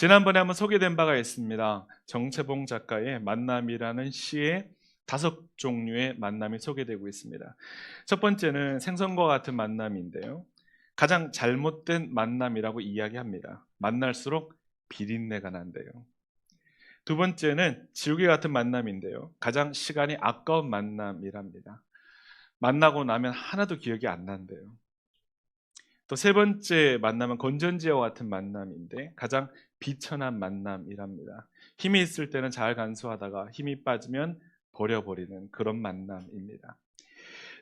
지난번에 한번 소개된 바가 있습니다. 정채봉 작가의 만남이라는 시에 다섯 종류의 만남이 소개되고 있습니다. 첫 번째는 생선과 같은 만남인데요. 가장 잘못된 만남이라고 이야기합니다. 만날수록 비린내가 난대요. 두 번째는 지우개 같은 만남인데요. 가장 시간이 아까운 만남이랍니다. 만나고 나면 하나도 기억이 안 난대요. 또 세 번째 만남은 건전지와 같은 만남인데 가장 비천한 만남이랍니다. 힘이 있을 때는 잘 간수하다가 힘이 빠지면 버려버리는 그런 만남입니다.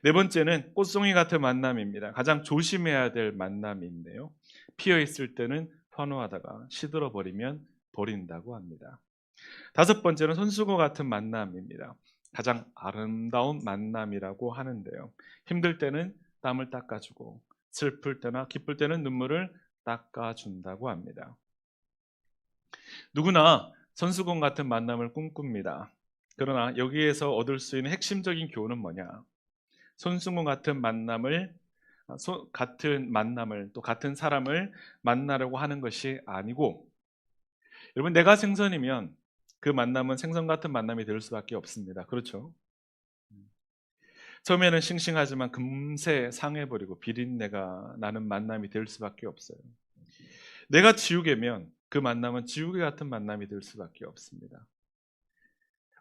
네 번째는 꽃송이 같은 만남입니다. 가장 조심해야 될 만남인데요. 피어 있을 때는 환호하다가 시들어 버리면 버린다고 합니다. 다섯 번째는 손수고 같은 만남입니다. 가장 아름다운 만남이라고 하는데요. 힘들 때는 땀을 닦아주고 슬플 때나 기쁠 때는 눈물을 닦아준다고 합니다. 누구나 선수공 같은 만남을 꿈꿉니다. 그러나 여기에서 얻을 수 있는 핵심적인 교훈은 뭐냐? 손수공 같은 만남을 아, 소- 같은 만남을 또 같은 사람을 만나려고 하는 것이 아니고 여러분 내가 생선이면 그 만남은 생선 같은 만남이 될 수밖에 없습니다. 그렇죠? 처음에는 싱싱하지만 금세 상해버리고 비린내가 나는 만남이 될 수밖에 없어요. 내가 지우개면 그 만남은 지우개 같은 만남이 될 수밖에 없습니다.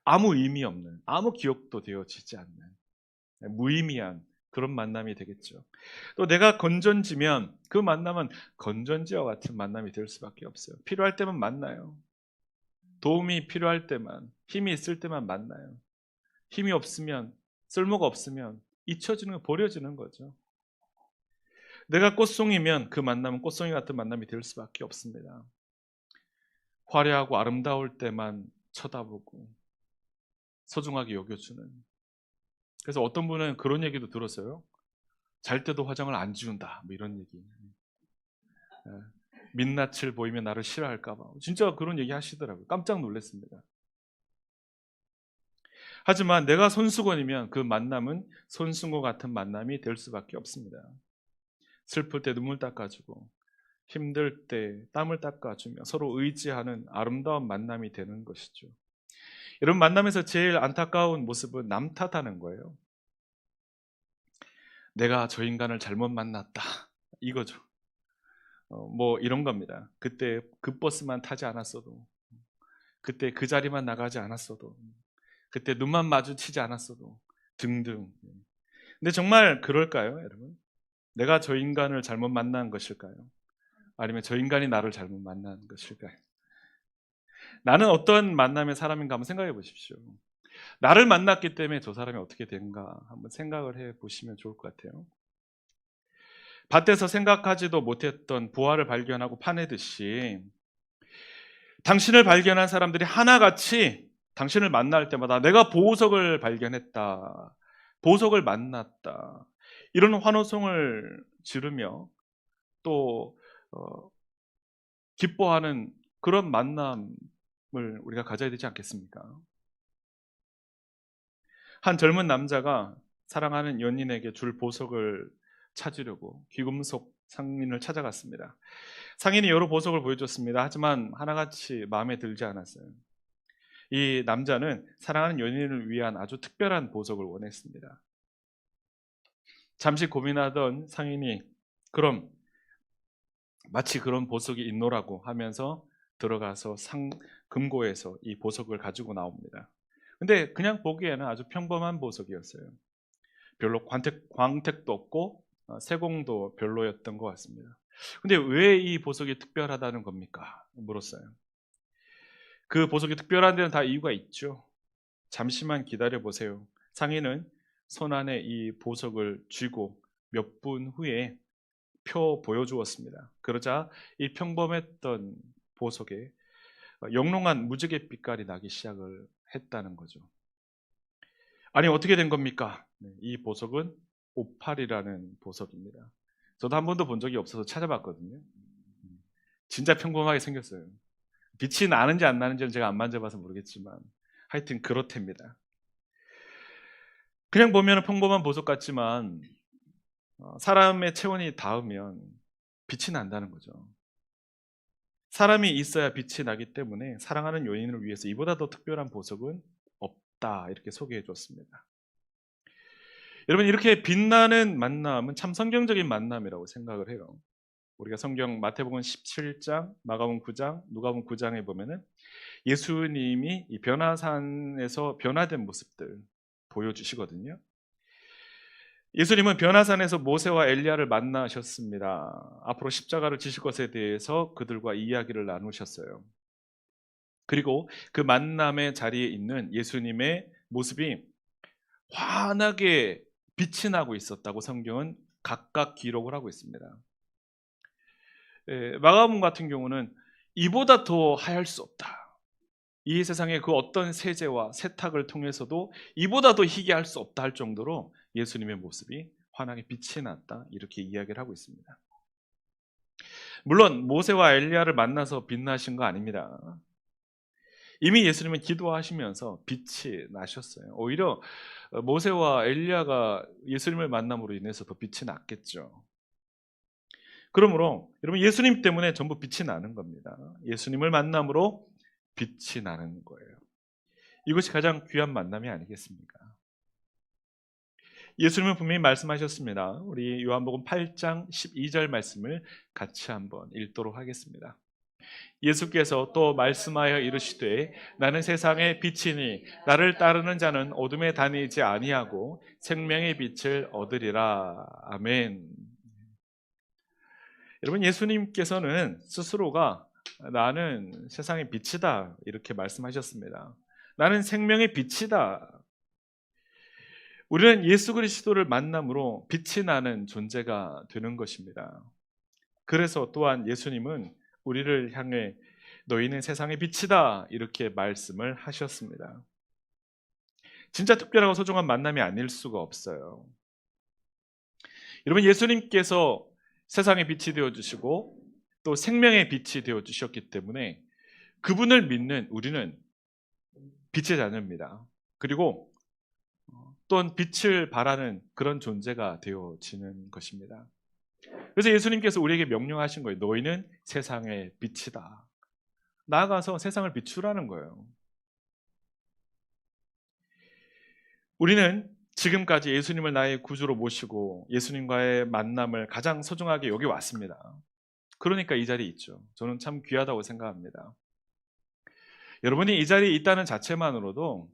아무 의미 없는, 아무 기억도 되어지지 않는 무의미한 그런 만남이 되겠죠. 또 내가 건전지면 그 만남은 건전지와 같은 만남이 될 수밖에 없어요. 필요할 때만 만나요. 도움이 필요할 때만, 힘이 있을 때만 만나요. 힘이 없으면, 쓸모가 없으면 잊혀지는 거, 버려지는 거죠. 내가 꽃송이면 그 만남은 꽃송이 같은 만남이 될 수밖에 없습니다. 화려하고 아름다울 때만 쳐다보고 소중하게 여겨주는. 그래서 어떤 분은 그런 얘기도 들었어요. 잘 때도 화장을 안 지운다. 뭐 이런 얘기. 예. 민낯을 보이면 나를 싫어할까봐. 진짜 그런 얘기 하시더라고요. 깜짝 놀랐습니다. 하지만 내가 손수건이면 그 만남은 손수건 같은 만남이 될 수밖에 없습니다. 슬플 때 눈물 닦아주고 힘들 때 땀을 닦아주며 서로 의지하는 아름다운 만남이 되는 것이죠. 이런 만남에서 제일 안타까운 모습은 남 탓하는 거예요. 내가 저 인간을 잘못 만났다. 이거죠. 어, 뭐 이런 겁니다. 그때 그 버스만 타지 않았어도, 그때 그 자리만 나가지 않았어도, 그때 눈만 마주치지 않았어도 등등. 근데 정말 그럴까요, 여러분? 내가 저 인간을 잘못 만난 것일까요? 아니면 저 인간이 나를 잘못 만난 것일까요? 나는 어떤 만남의 사람인가 한번 생각해 보십시오. 나를 만났기 때문에 저 사람이 어떻게 된가 한번 생각을 해 보시면 좋을 것 같아요. 밭에서 생각하지도 못했던 부활을 발견하고 파내듯이 당신을 발견한 사람들이 하나같이 당신을 만날 때마다 내가 보석을 발견했다. 보석을 만났다. 이런 환호성을 지르며 또 어, 기뻐하는 그런 만남을 우리가 가져야 되지 않겠습니까? 한 젊은 남자가 사랑하는 연인에게 줄 보석을 찾으려고 귀금속 상인을 찾아갔습니다. 상인이 여러 보석을 보여줬습니다. 하지만 하나같이 마음에 들지 않았어요. 이 남자는 사랑하는 연인을 위한 아주 특별한 보석을 원했습니다. 잠시 고민하던 상인이 그럼 마치 그런 보석이 있노라고 하면서 들어가서 상 금고에서 이 보석을 가지고 나옵니다. 근데 그냥 보기에는 아주 평범한 보석이었어요. 별로 광택, 광택도 없고 어, 세공도 별로였던 것 같습니다. 근데 왜 이 보석이 특별하다는 겁니까? 물었어요. 그 보석이 특별한 데는 다 이유가 있죠. 잠시만 기다려 보세요. 상인은 손 안에 이 보석을 쥐고 몇 분 후에 펴 보여주었습니다. 그러자 이 평범했던 보석에 영롱한 무지개 빛깔이 나기 시작을 했다는 거죠. 아니 어떻게 된 겁니까? 네, 이 보석은 오팔이라는 보석입니다. 저도 한 번도 본 적이 없어서 찾아봤거든요. 진짜 평범하게 생겼어요. 빛이 나는지 안 나는지는 제가 안 만져봐서 모르겠지만 하여튼 그렇답니다. 그냥 보면 평범한 보석 같지만 어, 사람의 체온이 닿으면 빛이 난다는 거죠. 사람이 있어야 빛이 나기 때문에 사랑하는 연인을 위해서 이보다 더 특별한 보석은 없다 이렇게 소개해 줬습니다. 여러분 이렇게 빛나는 만남은 참 성경적인 만남이라고 생각을 해요. 우리가 성경 마태복음 17장, 마가복음 9장, 누가복음 9장에 보면은 예수님이 이 변화산에서 변화된 모습들 보여주시거든요. 예수님은 변화산에서 모세와 엘리야를 만나셨습니다. 앞으로 십자가를 지실 것에 대해서 그들과 이야기를 나누셨어요. 그리고 그 만남의 자리에 있는 예수님의 모습이 환하게 빛이 나고 있었다고 성경은 각각 기록을 하고 있습니다. 예, 마가복음 같은 경우는 이보다 더 하얄 수 없다. 이 세상의 그 어떤 세제와 세탁을 통해서도 이보다 더 희귀할 수 없다 할 정도로 예수님의 모습이 환하게 빛이 났다 이렇게 이야기를 하고 있습니다. 물론 모세와 엘리야를 만나서 빛나신 거 아닙니다. 이미 예수님은 기도하시면서 빛이 나셨어요. 오히려 모세와 엘리야가 예수님을 만남으로 인해서 더 빛이 났겠죠. 그러므로 여러분 예수님 때문에 전부 빛이 나는 겁니다. 예수님을 만남으로 빛이 나는 거예요. 이것이 가장 귀한 만남이 아니겠습니까? 예수님은 분명히 말씀하셨습니다. 우리 요한복음 8장 12절 말씀을 같이 한번 읽도록 하겠습니다. 예수께서 또 말씀하여 이르시되 나는 세상의 빛이니 나를 따르는 자는 어둠에 다니지 아니하고 생명의 빛을 얻으리라. 아멘. 여러분 예수님께서는 스스로가 나는 세상의 빛이다 이렇게 말씀하셨습니다. 나는 생명의 빛이다. 우리는 예수 그리스도를 만남으로 빛이 나는 존재가 되는 것입니다. 그래서 또한 예수님은 우리를 향해 너희는 세상의 빛이다 이렇게 말씀을 하셨습니다. 진짜 특별하고 소중한 만남이 아닐 수가 없어요. 여러분 예수님께서 세상의 빛이 되어 주시고 또 생명의 빛이 되어 주셨기 때문에 그분을 믿는 우리는 빛의 자녀입니다. 그리고 또한 빛을 발하는 그런 존재가 되어지는 것입니다. 그래서 예수님께서 우리에게 명령하신 거예요. 너희는 세상의 빛이다. 나아가서 세상을 비추라는 거예요. 우리는 지금까지 예수님을 나의 구주로 모시고 예수님과의 만남을 가장 소중하게 여기 왔습니다. 그러니까 이 자리에 있죠. 저는 참 귀하다고 생각합니다. 여러분이 이 자리에 있다는 자체만으로도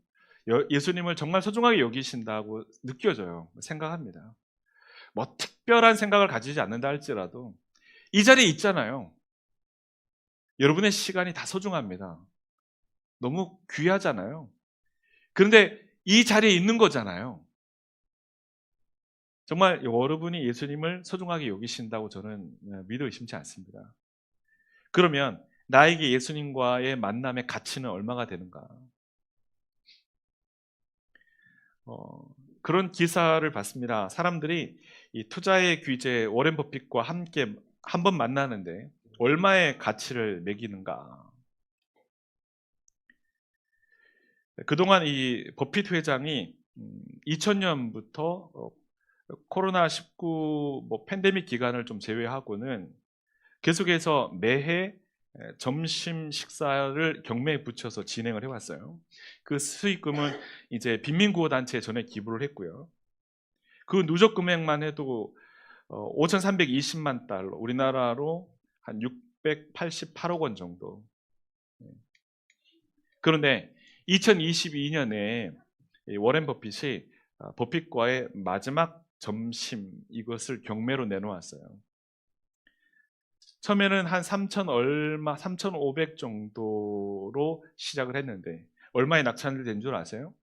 예수님을 정말 소중하게 여기신다고 느껴져요. 생각합니다. 뭐 특별한 생각을 가지지 않는다 할지라도 이 자리에 있잖아요. 여러분의 시간이 다 소중합니다. 너무 귀하잖아요. 그런데 이 자리에 있는 거잖아요. 정말 여러분이 예수님을 소중하게 여기신다고 저는 믿어 의심치 않습니다. 그러면 나에게 예수님과의 만남의 가치는 얼마가 되는가? 어, 그런 기사를 봤습니다. 사람들이 이 투자의 규제 워렌 버핏과 함께 한 번 만나는데 얼마의 가치를 매기는가? 그동안 이 버핏 회장이 2000년부터 코로나 19뭐 팬데믹 기간을 좀 제외하고는 계속해서 매해 점심 식사를 경매에 붙여서 진행을 해왔어요. 그 수익금은 이제 빈민구호 단체에 전에 기부를 했고요. 그 누적 금액만 해도 5,320만 달러, 우리나라로 한 688억 원 정도. 네. 그런데 2022년에 워렌 버핏이 아, 버핏과의 마지막 점심 이것을 경매로 내놓았어요. 처음에는 한 3천 얼마, 3,500 정도로 시작을 했는데 얼마에 낙찰이 된줄 아세요?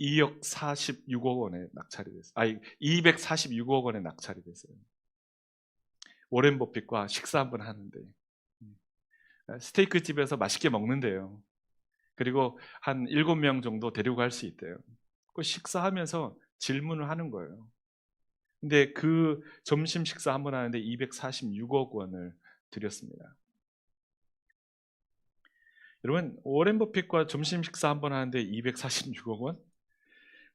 2억 46억 원에 낙찰이 됐어요. 아니 246억 원에 낙찰이 됐어요. 워렌 버핏과 식사 한번 하는데 스테이크 집에서 맛있게 먹는데요. 그리고 한 7명 정도 데리고 갈 수 있대요. 그 식사하면서 질문을 하는 거예요. 근데 그 점심 식사 한 번 하는데 246억 원을 드렸습니다. 여러분 오렌 버핏과 점심 식사 한 번 하는데 246억 원?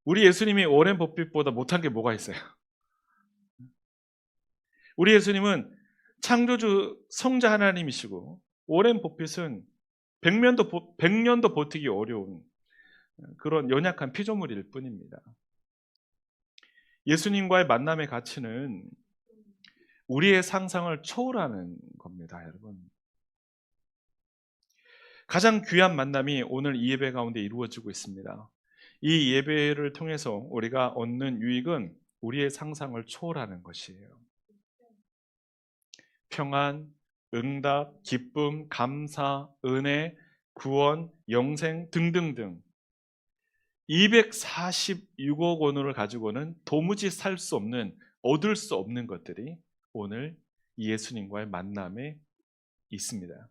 우리 예수님이 오렌 버핏보다 못한 게 뭐가 있어요? 우리 예수님은 창조주 성자 하나님이시고 오랜 보핏은 백년도, 보- 백년도 버티기 어려운 그런 연약한 피조물일 뿐입니다. 예수님과의 만남의 가치는 우리의 상상을 초월하는 겁니다, 여러분. 가장 귀한 만남이 오늘 이 예배 가운데 이루어지고 있습니다. 이 예배를 통해서 우리가 얻는 유익은 우리의 상상을 초월하는 것이에요. 평안, 응답, 기쁨, 감사, 은혜, 구원, 영생 등등등 246억 원을 가지고는 도무지 살 수 없는 얻을 수 없는 것들이 오늘 예수님과의 만남에 있습니다.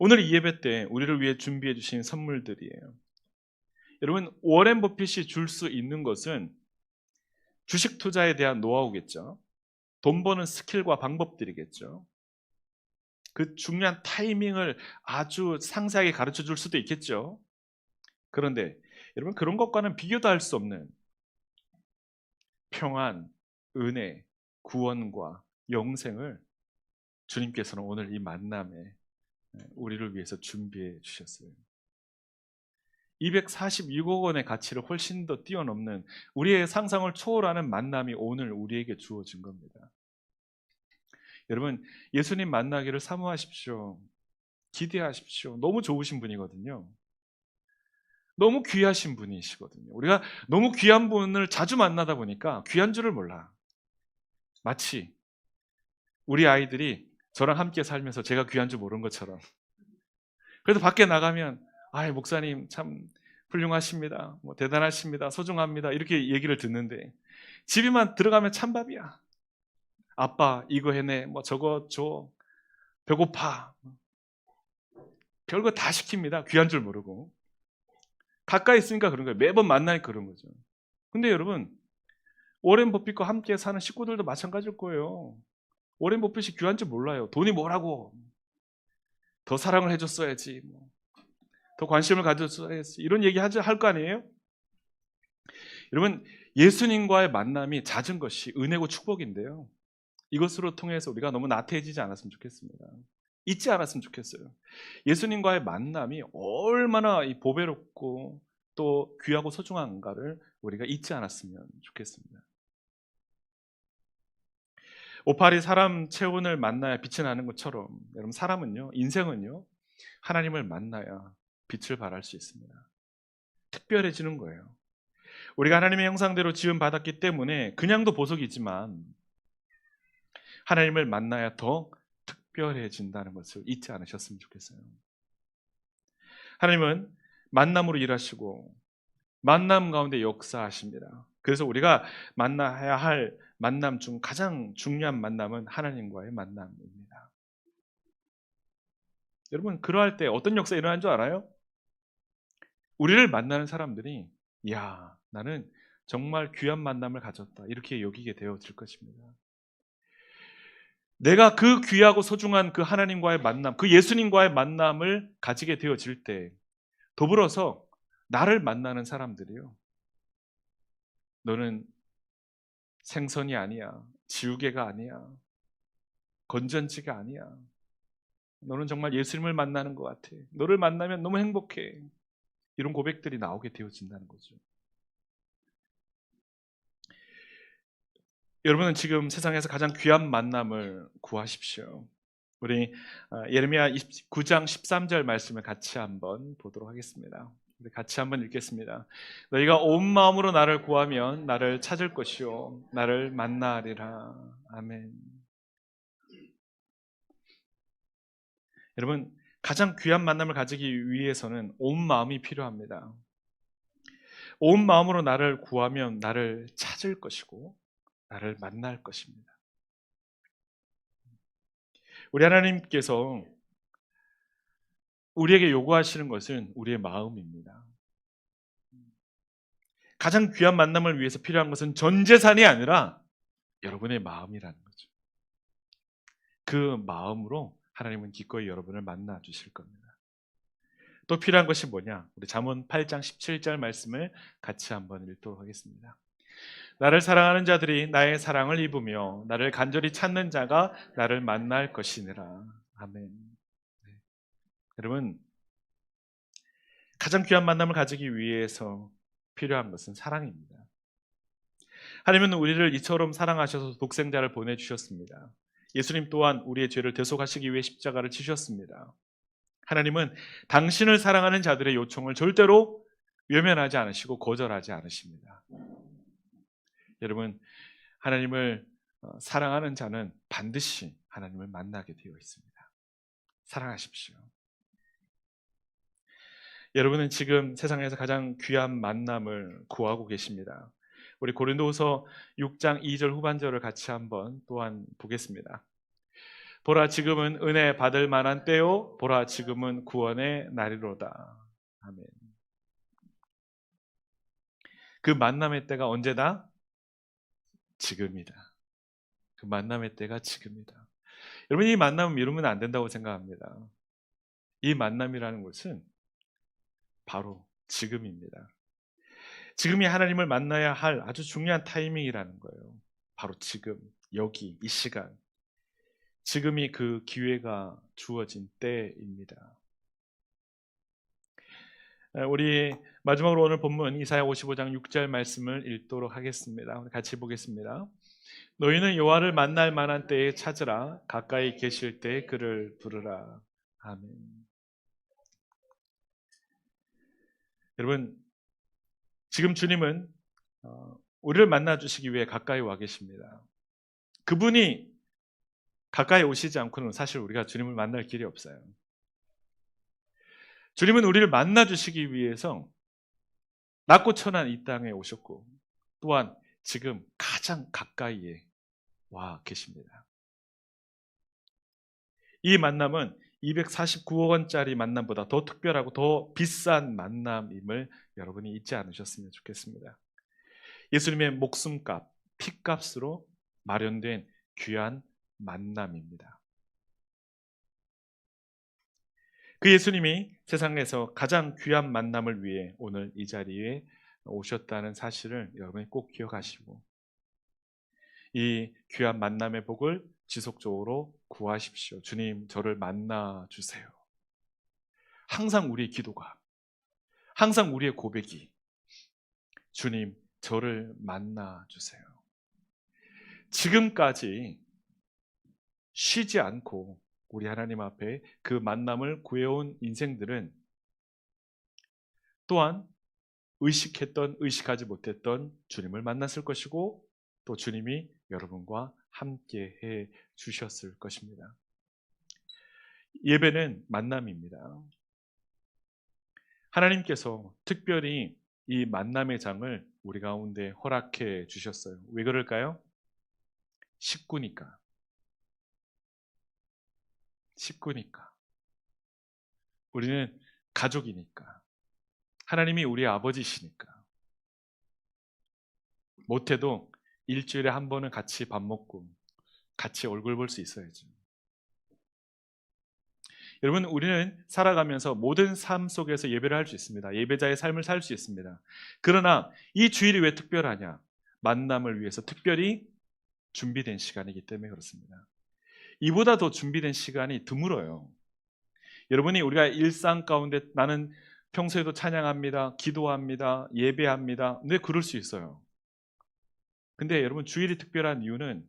오늘 이 예배 때 우리를 위해 준비해 주신 선물들이에요. 여러분 워렌 버핏이 줄 수 있는 것은 주식 투자에 대한 노하우겠죠. 돈 버는 스킬과 방법들이겠죠. 그 중요한 타이밍을 아주 상세하게 가르쳐 줄 수도 있겠죠. 그런데 여러분 그런 것과는 비교도 할 수 없는 평안, 은혜, 구원과 영생을 주님께서는 오늘 이 만남에 우리를 위해서 준비해 주셨어요. 246억 원의 가치를 훨씬 더 뛰어넘는 우리의 상상을 초월하는 만남이 오늘 우리에게 주어진 겁니다. 여러분, 예수님 만나기를 사모하십시오. 기대하십시오. 너무 좋으신 분이거든요. 너무 귀하신 분이시거든요. 우리가 너무 귀한 분을 자주 만나다 보니까 귀한 줄을 몰라. 마치 우리 아이들이 저랑 함께 살면서 제가 귀한 줄 모르는 것처럼. 그래도 밖에 나가면 아, 목사님 참 훌륭하십니다. 뭐 대단하십니다. 소중합니다. 이렇게 얘기를 듣는데 집에만 들어가면 찬밥이야. 아빠 이거 해내. 뭐 저거 줘. 배고파. 별거 다 시킵니다. 귀한 줄 모르고. 가까이 있으니까 그런 거예요. 매번 만나니까 그런 거죠. 근데 여러분, 오렌 버핏과 함께 사는 식구들도 마찬가지일 거예요. 오렌 버핏이 귀한 줄 몰라요. 돈이 뭐라고. 더 사랑을 해줬어야지. 뭐. 더 관심을 가졌어야지. 이런 얘기 할 거 아니에요? 여러분, 예수님과의 만남이 잦은 것이 은혜고 축복인데요. 이것으로 통해서 우리가 너무 나태해지지 않았으면 좋겠습니다. 잊지 않았으면 좋겠어요. 예수님과의 만남이 얼마나 이 보배롭고 또 귀하고 소중한가를 우리가 잊지 않았으면 좋겠습니다. 오팔이 사람 체온을 만나야 빛이 나는 것처럼 여러분 사람은요 인생은요 하나님을 만나야 빛을 발할 수 있습니다. 특별해지는 거예요. 우리가 하나님의 형상대로 지음 받았기 때문에 그냥도 보석이지만 하나님을 만나야 더 특별해진다는 것을 잊지 않으셨으면 좋겠어요. 하나님은 만남으로 일하시고 만남 가운데 역사하십니다. 그래서 우리가 만나야 할 만남 중 가장 중요한 만남은 하나님과의 만남입니다. 여러분 그러할 때 어떤 역사 일어나는 줄 알아요? 우리를 만나는 사람들이 야 나는 정말 귀한 만남을 가졌다 이렇게 여기게 되어질 것입니다. 내가 그 귀하고 소중한 그 하나님과의 만남, 그 예수님과의 만남을 가지게 되어질 때 더불어서 나를 만나는 사람들이요. 너는 생선이 아니야. 지우개가 아니야. 건전지가 아니야. 너는 정말 예수님을 만나는 것 같아. 너를 만나면 너무 행복해. 이런 고백들이 나오게 되어진다는 거죠. 여러분은 지금 세상에서 가장 귀한 만남을 구하십시오. 우리 예레미야 9장 13절 말씀을 같이 한번 보도록 하겠습니다. 같이 한번 읽겠습니다. 너희가 온 마음으로 나를 구하면 나를 찾을 것이요 나를 만나리라. 아멘. 여러분 가장 귀한 만남을 가지기 위해서는 온 마음이 필요합니다. 온 마음으로 나를 구하면 나를 찾을 것이고 나를 만날 것입니다. 우리 하나님께서 우리에게 요구하시는 것은 우리의 마음입니다. 가장 귀한 만남을 위해서 필요한 것은 전 재산이 아니라 여러분의 마음이라는 거죠. 그 마음으로 하나님은 기꺼이 여러분을 만나 주실 겁니다. 또 필요한 것이 뭐냐? 우리 잠언 8장 17절 말씀을 같이 한번 읽도록 하겠습니다. 나를 사랑하는 자들이 나의 사랑을 입으며 나를 간절히 찾는 자가 나를 만날 것이니라. 아멘. 네. 여러분 가장 귀한 만남을 가지기 위해서 필요한 것은 사랑입니다. 하나님은 우리를 이처럼 사랑하셔서 독생자를 보내주셨습니다. 예수님 또한 우리의 죄를 대속하시기 위해 십자가를 치셨습니다. 하나님은 당신을 사랑하는 자들의 요청을 절대로 외면하지 않으시고 거절하지 않으십니다. 여러분, 하나님을 어, 사랑하는 자는 반드시 하나님을 만나게 되어 있습니다. 사랑하십시오. 여러분은 지금 세상에서 가장 귀한 만남을 구하고 계십니다. 우리 고린도후서 6장 2절 후반절을 같이 한번 또한 보겠습니다. 보라 지금은 은혜 받을 만한 때요 보라 지금은 구원의 날이로다. 아멘. 그 만남의 때가 언제다? 지금이다. 그 만남의 때가 지금이다. 여러분 이 만남을 미루면 안 된다고 생각합니다. 이 만남이라는 것은 바로 지금입니다. 지금이 하나님을 만나야 할 아주 중요한 타이밍이라는 거예요. 바로 지금, 여기, 이 시간. 지금이 그 기회가 주어진 때입니다. 우리 마지막으로 오늘 본문 이사야 55장 6절 말씀을 읽도록 하겠습니다. 같이 보겠습니다. 너희는 여호와를 만날 만한 때에 찾으라 가까이 계실 때 그를 부르라. 아멘. 여러분 지금 주님은 어, 우리를 만나 주시기 위해 가까이 와 계십니다. 그분이 가까이 오시지 않고는 사실 우리가 주님을 만날 길이 없어요. 주님은 우리를 만나 주시기 위해서 낮고 천한 이 땅에 오셨고 또한 지금 가장 가까이에 와 계십니다. 이 만남은 249억 원짜리 만남보다 더 특별하고 더 비싼 만남임을 여러분이 잊지 않으셨으면 좋겠습니다. 예수님의 목숨값, 피값으로 마련된 귀한 만남입니다. 그 예수님이 세상에서 가장 귀한 만남을 위해 오늘 이 자리에 오셨다는 사실을 여러분이 꼭 기억하시고 이 귀한 만남의 복을 지속적으로 구하십시오. 주님, 저를 만나 주세요. 항상 우리의 기도가, 항상 우리의 고백이, 주님, 저를 만나 주세요. 지금까지 쉬지 않고 우리 하나님 앞에 그 만남을 구해온 인생들은 또한 의식했던, 의식하지 못했던 주님을 만났을 것이고 또 주님이 여러분과 함께 해 주셨을 것입니다. 예배는 만남입니다. 하나님께서 특별히 이 만남의 장을 우리 가운데 허락해 주셨어요. 왜 그럴까요? 식구니까. 식구니까. 우리는 가족이니까. 하나님이 우리 아버지시니까. 못해도 일주일에 한 번은 같이 밥 먹고 같이 얼굴 볼 수 있어야죠. 여러분, 우리는 살아가면서 모든 삶 속에서 예배를 할 수 있습니다. 예배자의 삶을 살 수 있습니다. 그러나 이 주일이 왜 특별하냐? 만남을 위해서 특별히 준비된 시간이기 때문에 그렇습니다. 이보다 더 준비된 시간이 드물어요. 여러분이 우리가 일상 가운데 나는 평소에도 찬양합니다, 기도합니다, 예배합니다. 왜 그럴 수 있어요? 근데 여러분 주일이 특별한 이유는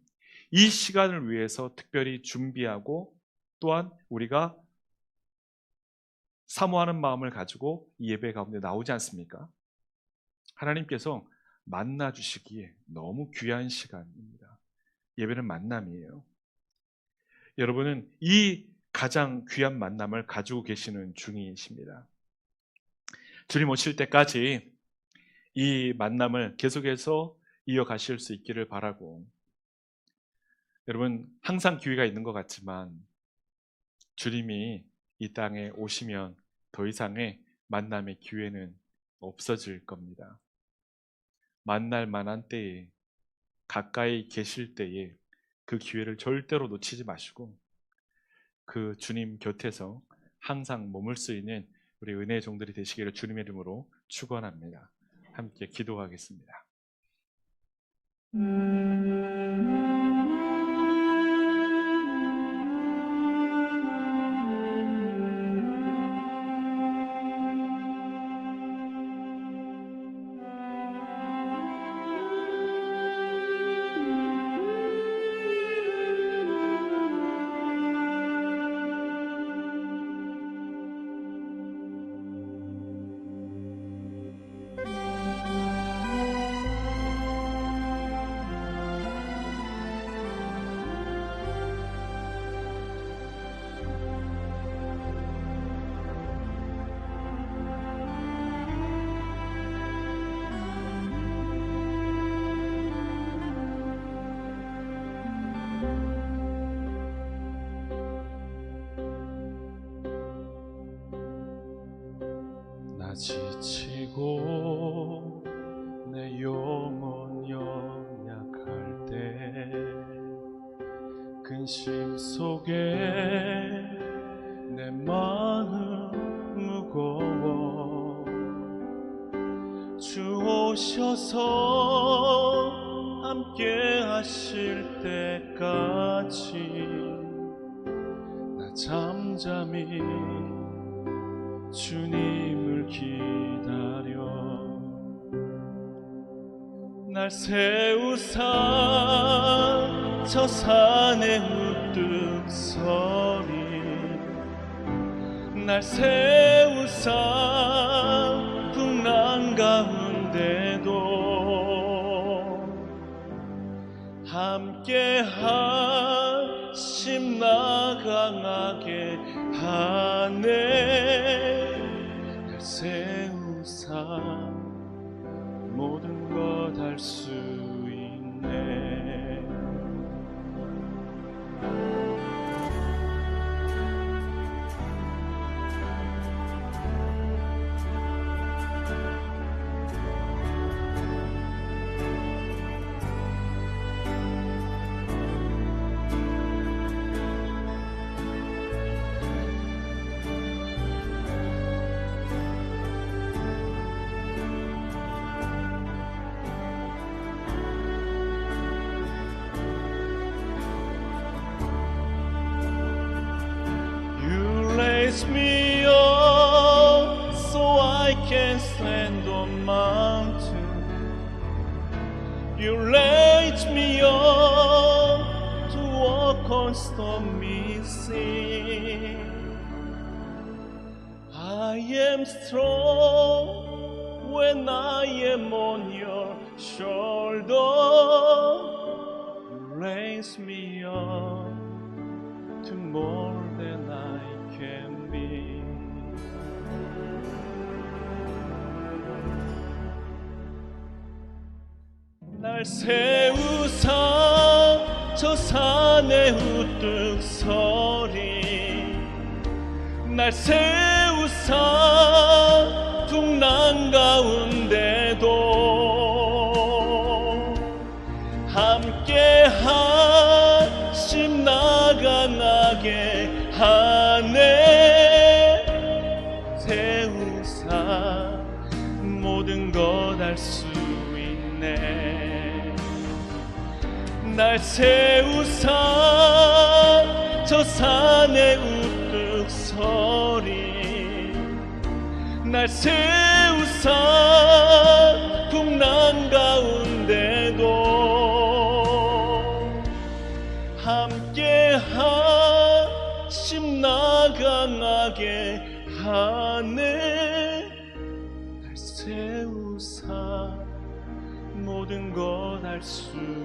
이 시간을 위해서 특별히 준비하고 또한 우리가 사모하는 마음을 가지고 이 예배 가운데 나오지 않습니까? 하나님께서 만나 주시기에 너무 귀한 시간입니다. 예배는 만남이에요. 여러분은 이 가장 귀한 만남을 가지고 계시는 중이십니다. 주님 오실 때까지 이 만남을 계속해서 이어가실 수 있기를 바라고 여러분 항상 기회가 있는 것 같지만 주님이 이 땅에 오시면 더 이상의 만남의 기회는 없어질 겁니다. 만날 만한 때에 가까이 계실 때에 그 기회를 절대로 놓치지 마시고 그 주님 곁에서 항상 머물 수 있는 우리 은혜의 종들이 되시기를 주님의 이름으로 축원합니다. 함께 기도하겠습니다. 나 지치고 내 영혼 연약할 때 근심 속에 내 마음 무거워 주 오셔서 함께 하실 때까지 나 잠잠히 날 세우사 저 산에 우뚝 서리 날 세우사 풍랑 가운데도 함께 하심 나 강하게 하네. 날 세우사 것할수 Raise me up so I can stand on mountain. You raise me up to walk on stormy sea. I am strong when I am on your shoulder. You raise me up to 세우사 저 산에 우뚝 서리. 날 세우사 풍랑 가운 세우사 저 산에 우뚝 서리. 날 세우사 풍랑 가운데도 함께 하심 나 강하게 하네. 날 세우사 모든 것할수